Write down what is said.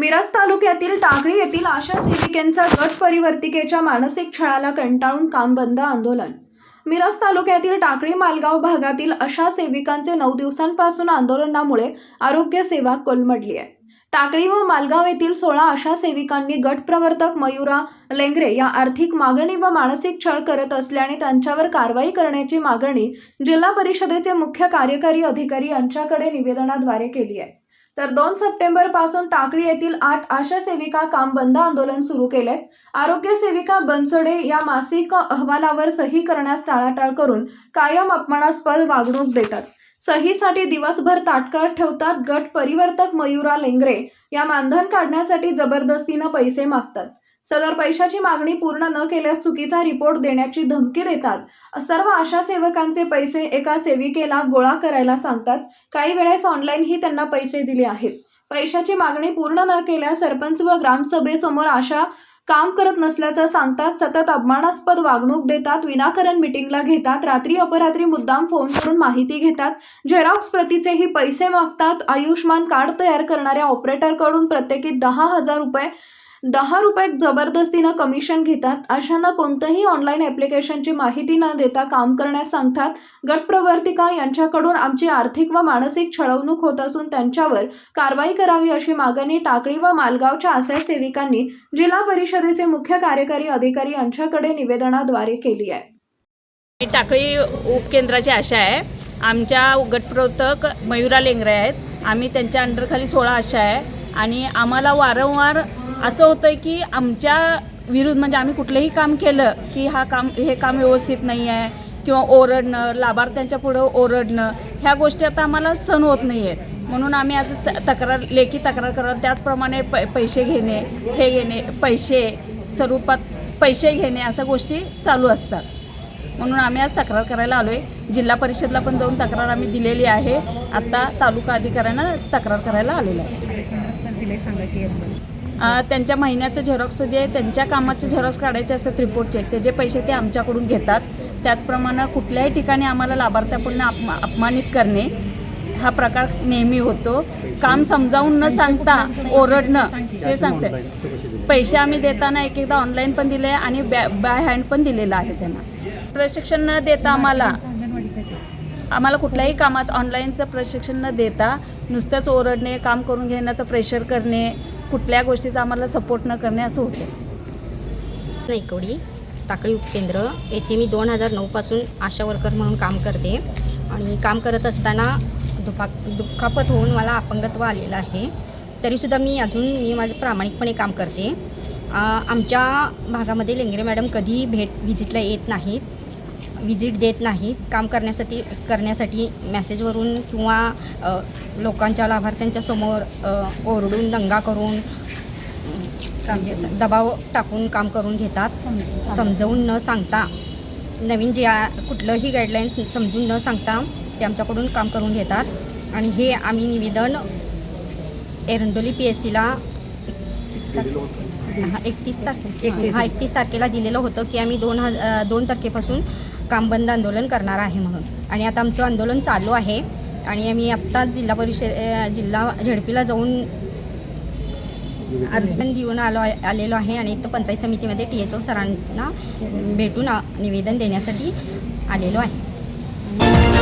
मिरज तालुक्यातील टाकळी येथील आशा सेविकेंचा गट परिवर्तिकेच्या मानसिक छळाला कंटाळून काम बंद आंदोलन. मिरज तालुक्यातील टाकळी मालगाव भागातील आशा सेविकांचे नऊ दिवसांपासून आंदोलनामुळे आरोग्य सेवा कोलमडली आहे. टाकळी व मालगाव येथील सोळा आशा सेविकांनी गट प्रवर्तक मयुरा लेंगरे या आर्थिक मागणी व मानसिक छळ करत असल्याने त्यांच्यावर कारवाई करण्याची मागणी जिल्हा परिषदेचे मुख्य कार्यकारी अधिकारी यांच्याकडे निवेदनाद्वारे केली आहे. तर दोन सप्टेंबरपासून टाकळी येथील आठ आशा सेविका काम बंद आंदोलन सुरू केले आरोग्य सेविका बनसोडे या मासिक अहवालावर सही करण्यास टाळाटाळ करून कायम अपमानास्पद वागणूक देतात. सहीसाठी दिवसभर ताटकळत ठेवतात गट परिवर्तक मयुरा लेंगरे. या मानधन काढण्यासाठी जबरदस्तीनं पैसे मागतात. सदर पैशाची मागणी पूर्ण न केल्यास चुकीचा रिपोर्ट देण्याची धमकी देतात. सर्व आशा सेवकांचे पैसे एका सेविकेला गोळा करायला सांगतात. काही वेळेस ऑनलाईनही त्यांना पैसे दिले आहेत. पैशाची मागणी पूर्ण न केल्यास सरपंच व ग्रामसभेसमोर आशा काम करत नसल्याचं सांगतात. सतत अपमानास्पद वागणूक देतात. विनाकारण मिटिंगला घेतात. रात्री अपरात्री मुद्दाम फोन करून माहिती घेतात. झेरॉक्स प्रतीचेही पैसे मागतात. आयुष्मान कार्ड तयार करणाऱ्या ऑपरेटरकडून प्रत्येकी दहा हजार रुपये दहा रुपये जबरदस्तीनं कमिशन घेतात. अशांना कोणतंही ऑनलाईन ॲप्लिकेशनची माहिती न देता काम करण्यास सांगतात. गटप्रवर्तिका यांच्याकडून आमची आर्थिक व मानसिक छळवणूक होत असून त्यांच्यावर कारवाई करावी अशी मागणी टाकळी व मालगावच्या आशा सेविकांनी जिल्हा परिषदेचे मुख्य कार्यकारी अधिकारी यांच्याकडे निवेदनाद्वारे केली आहे. मी टाकळी उपकेंद्राची आशा आहे. आमच्या गटप्रवर्तक मयुरा लेंगरे आहेत. आम्ही त्यांच्या अंडरखाली सोळा आशा आहे. आणि आम्हाला वारंवार असं होतं आहे की आमच्या विरुद्ध म्हणजे आम्ही कुठलंही काम केलं की हा काम हे काम व्यवस्थित नाही आहे किंवा ओरडणं लाभार्थ्यांच्या पुढं ओरडणं ह्या गोष्टी आता आम्हाला सण होत नाही आहेत म्हणून आम्ही आज त तक्रार लेखी तक्रार करत त्याचप्रमाणे प पैसे घेणे हे घेणे पैसे स्वरूपात पैसे घेणे अशा गोष्टी चालू असतात. म्हणून आम्ही आज तक्रार करायला आलो आहे जिल्हा परिषदला पण जाऊन तक्रार आम्ही दिलेली आहे. आत्ता तालुका अधिकाऱ्यांना तक्रार करायला आलेलो आहे. त्यांच्या महिन्याचं झेरॉक्स जे त्यांच्या कामाचे झेरॉक्स काढायचे असतात रिपोर्टचे त्याचे पैसे ते आमच्याकडून घेतात. त्याचप्रमाणे कुठल्याही ठिकाणी आम्हाला लाभार्थ्यापूर्ण अपमा अपमानित करणे हा प्रकार नेहमी होतो. काम समजावून न सांगता ओरडणं हे सांगते. पैसे आम्ही देताना एक एकदा ऑनलाईन पण दिले आणि बॅ बाय हँड पण दिलेलं आहे त्यांना. प्रशिक्षण न देता आम्हाला आम्हाला कुठल्याही कामाचं ऑनलाईनचं प्रशिक्षण न देता नुसतंच ओरडणे काम करून घेण्याचं प्रेशर करणे कुठल्या गोष्टीचा आम्हाला सपोर्ट न करणे असं होतं. नाईकवडी टाकळी उपकेंद्र येथे मी दोन हजार नऊपासून आशा वर्कर म्हणून काम करते. आणि काम करत असताना दुपा दुःखापत होऊन मला अपंगत्व आलेलं आहे. तरीसुद्धा मी अजून मी माझं प्रामाणिकपणे काम करते. आमच्या भागामध्ये लेंगरे मॅडम कधीही भेट व्हिजिटला येत नाहीत. विजिट देत नाहीत. काम करण्यासाठी करण्यासाठी मॅसेजवरून किंवा लोकांच्या लाभार्थ्यांच्या समोर ओरडून दंगा करून म्हणजे दबाव टाकून काम करून घेतात. समजवून न सांगता नवीन जे कुठलंही गाईडलाईन्स समजून न सांगता ते आमच्याकडून काम करून घेतात. आणि हे आम्ही निवेदन एरंडोली पी एस सीला एकतीस तारखे हा एकतीस तारखेला दिलेलं होतं की आम्ही दोन हज अ, दोन तारखेपासून काम बंद आंदोलन करणार आहे म्हणून. आणि आता आमचं आंदोलन चालू आहे. आणि आम्ही आत्ताच जिल्हा परिषद जिल्हा झडपीला जाऊन अर्जन देऊन आलो आहे आलेलो आहे. आणि तो पंचायत समितीमध्ये टी एच ओ सरांना भेटून निवेदन देण्यासाठी आलेलो आहे.